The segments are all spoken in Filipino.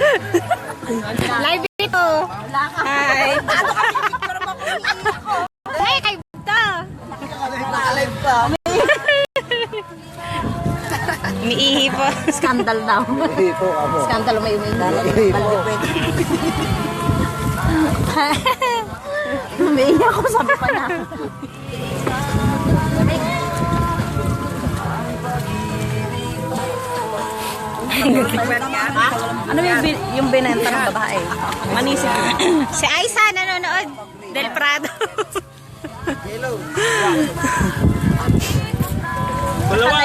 Live ito. Hi. Hey, kay Buta. Live pa. Umiihi po. Scandal daw. Po ako. Scandal may umiinda. Umiiyak ako sabi pa na. Ano yung, bin- yung binenta ng babae? Manisip. si Aiza nanonood. Del Prado.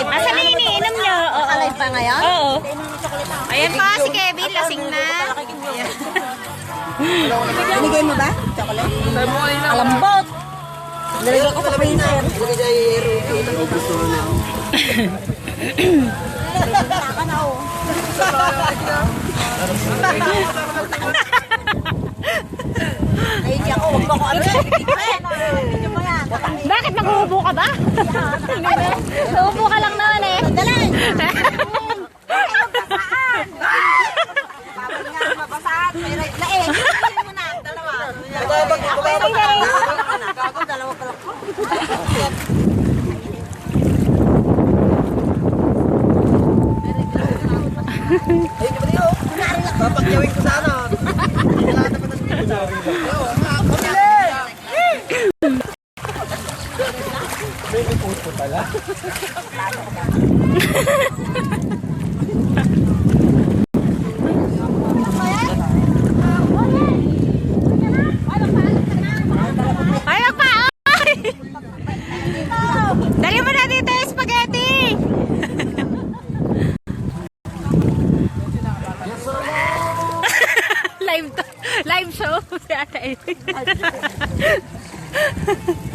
Asa na iniinom nyo? Oo. Alive pa ngayon? Oo. Ayan pa si Kevin, lasing na. Binigay mo ba? Chocolate? Alambot. Nilagay ko sa freezer. Ay, di ako. Huwag mo ko ano. Hindi mo yan. Bakit maghuhubo ka ba? Huhubo ka lang naman eh. Dali. Ayaw pa! Ay! Dali mo na dito yung spaghetti! live live show si Ate.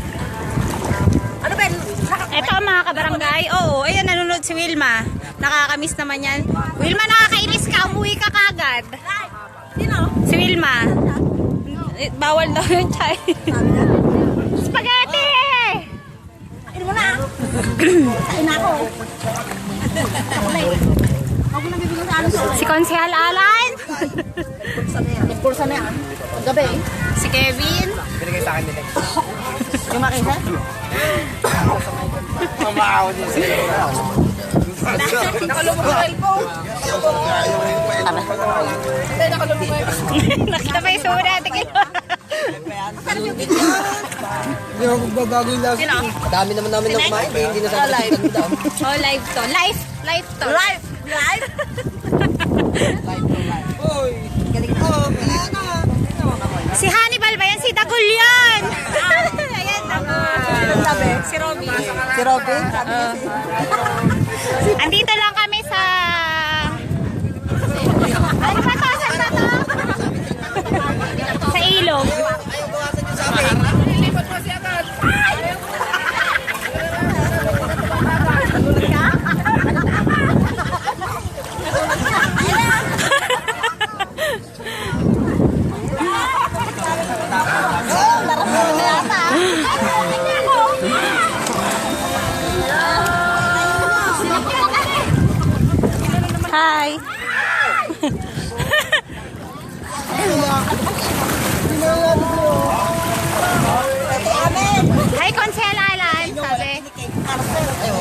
Ano ang mga kabarangay. Oo, ayan nanonood si Wilma. Nakakamiss naman yan. Wilma, nakakainis ka. Umuwi ka kagad. Sino? Si Wilma. Eh, Bawal daw yung chai. Spaghetti! Kain mo na. Kain na ako. Ano Si Konsehal Alan. Kursa na yan. Gabi. Si Kevin. Binigay sa akin nila. Yung makisa? Mamaaw din sila. Nakita pa yung sura. Tingin mo. Hindi ako gagawin lang. Dami naman namin na kumain. eh. Hindi na sa live. Oh, live to. Live. Live to. Live! Live! Hoy! Galing ko. Si Hannibal ba yan? Si Dagul yan. Si Robby. Si Robin? Sabi niya si... Andito lang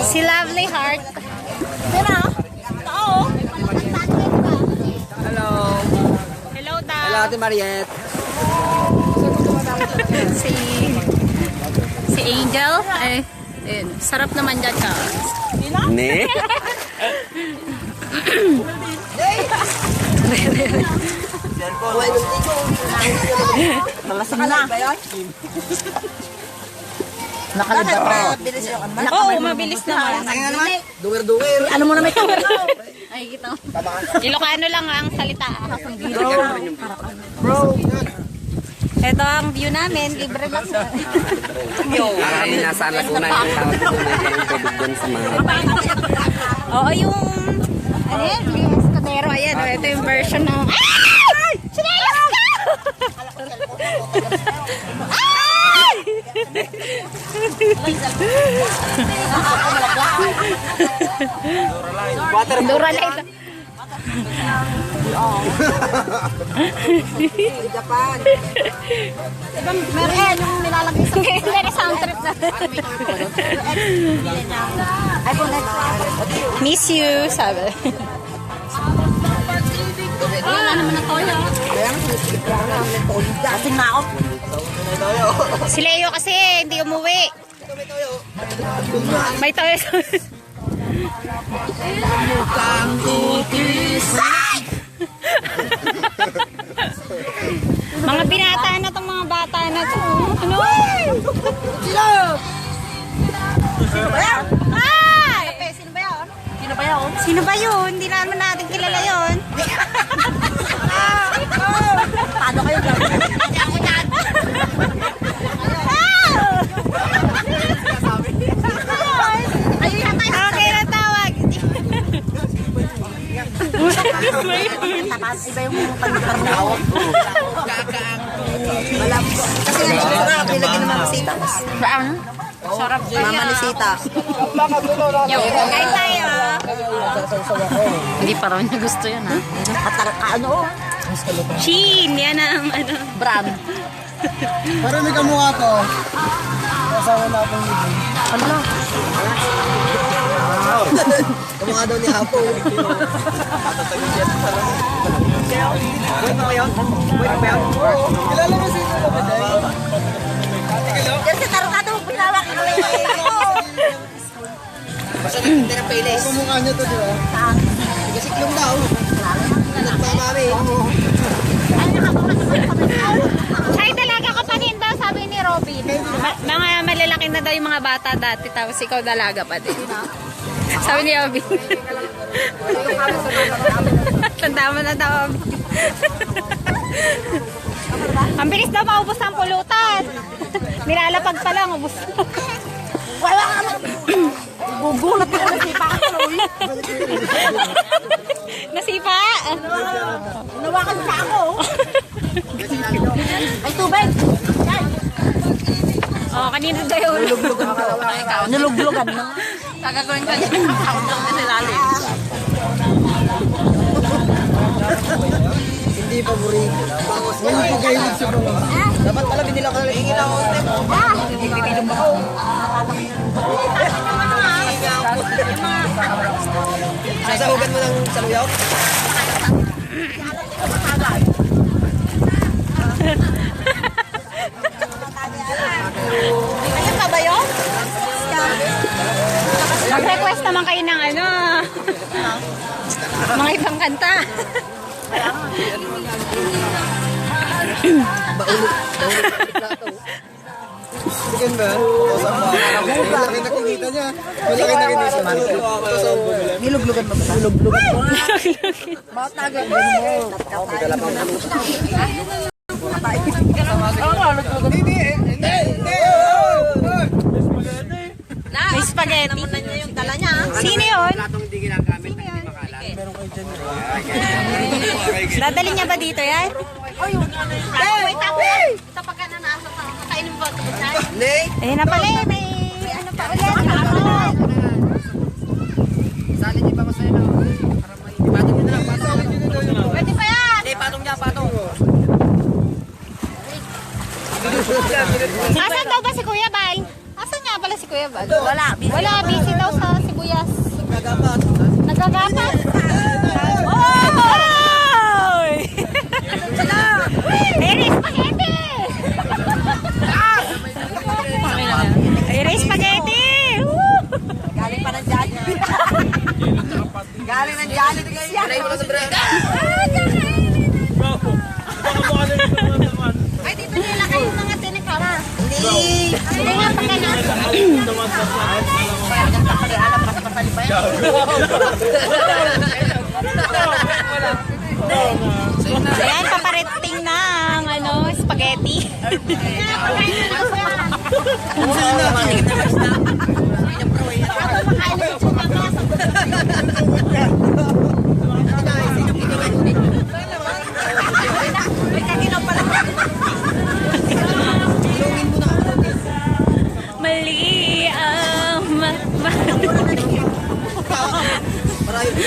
Si Lovely Heart. Sino? Oo. Hello. Hello daw. Hello, Ate Mariette. si si Angel. Ay, ayun. Sarap naman dyan ka. Ne? Nalasang na. Ba yun? Nakalibot. Mabilis yung ano. Oo, mabilis naman. Duwer-duwer. Ano mo na may camera? Ay, kita mo. Ilocano lang ang salita. Bro. Ito ang view namin. Libre lang. Kami nasa Laguna yung tawag ko na yung tubig dun sa mga... Oo, yung... Ano yan? Yung Escudero. Ayan, oh, ito yung version ng... Ay! Sinelas ka! Ay! Water Dura light. Japan. Diba, meron yung nilalagay sa trip na. Miss you, sabi. Wala naman na toyo. Kaya nga, na ang toyo. Si Leo kasi hindi umuwi. May toyo. mga binata na tong mga bata na to. Ano? Sino? Sino ba yan? Ah! Sino ba yan? Sino ba yun? Sino ba yun? Hindi naman natin kilala yun. Paano kayo gagawin? Ayun na tayo. Okay na tawag. Takas, iba yung pagkakarnaw. Malam. Kasi nga, sarap. Nilagyan ng mamasita. Sarap dyan. Mamanisita. Yo, kain tayo. Hindi pa raw niya gusto yun, ha? At ano? Chin, yan ang ano. Brand. Pero may kamukha to. Kasama na akong libing. Ano? Kamukha daw ni Apo. Kilala mo si Ito Labadeng? Kasi tarukado mo pinawak ko Kamukha niya to, di ba? Siklong daw. Nagpamami. Ay, dalaga ka pa din daw, sabi ni Robin. Mga malalaki na daw yung mga bata dati, tapos ikaw dalaga pa din. Sabi ni Robin. Tanda mo na daw, Robin. Ang bilis daw maubos ang pulutan. Nilalapag pa lang, ubos na. Wala ka naman. Gugulat ako na sipa ka. Nasipa. Nawakan pa ako. Ay, tubig. Oh, kanina daw. Niluglugan na. Gagawin ka niya. Count lang din ilalim. Hindi paborito. Ngayon pagkahilig sa mga. Dapat pala binila ka ng ilaw. Bibidom ako. Sasahugan mo ng saluyaw? Mga ibang kanta. Chicken ba? Malaki nakikita niya. Malaki nakikita niya. Niluglugan mo ba? Niluglugan mo. Bakit nagay mo? Hindi, hindi, hindi. May spaghetti. Naman na niya yung dala niya. Sino yun? Platong hindi na makalat. Dadali niya ba dito yan? Wait, wait! Ito pagka nanasa sa kainin mo ito. Hindi. Eh na pala eh. May ano pa ulit. Sali niyo pa ko sa'yo. Para may patong nyo na lang. Patong. Pwede pa yan. Hindi, patong niya, patong. Asan daw ba si Kuya Bal? Asan nga pala si Kuya Bal? Wala, busy. Wala, busy daw sa sibuyas. Gagapat. Nagagapat? Oh! Ere spaghetti! Ere spaghetti! Woo! Galing pa ng Jolly. Galing ng Jolly. Galing mo sa bread. Ay, dito nila kayo mga tinikara. Hindi. Hindi nga pagka na. Ayan, paparating na ang ano, spaghetti. Mali ang ma- ma- Marami.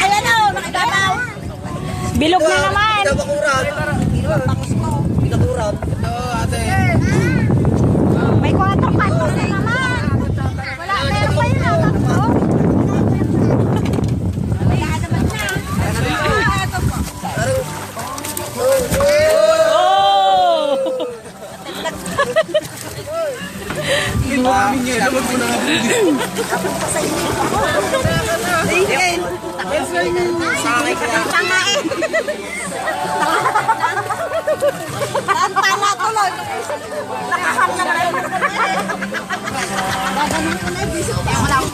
Ayan o, nakagalaw. Bilog na naman. Pinakurap. Pinakurap. Ito, ate. May kwatro patos na. Wala, meron pa yun. ah, tatlo. Wala naman na. Ah, ito po. Mamin niya. Dapat mo na. Tama eh. Ang tama tuloy. Nakaham na rin. Gaganon ko na, bisip ko lang.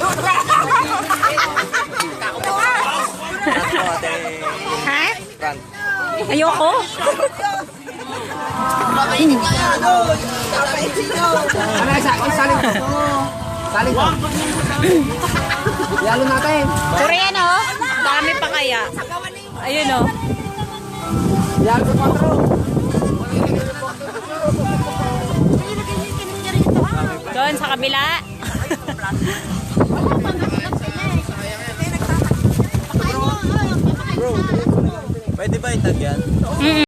Ha? Ayoko. Ano, isa, salin ko. Salin ko. Yalo natin. Korean oh. Dami pa kaya. Ayun oh. Yalo sa kwatro. Doon sa kabila. Pwede ba itag yan?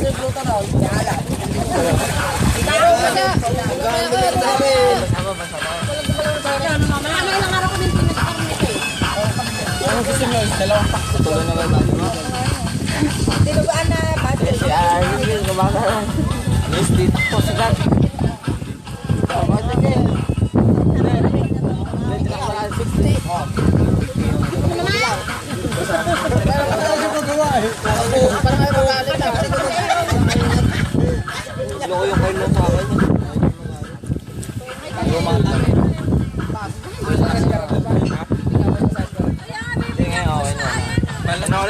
Ano gusto nyo? Dalawang pack. Tulong na lang tayo. Tinugaan na. Yeah, yun. Kumakaroon. Yes, dito po sa dati. Parang ayaw magalit na. Yung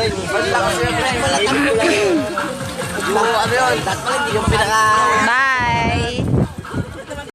ano yun, yung pinaka... Ba?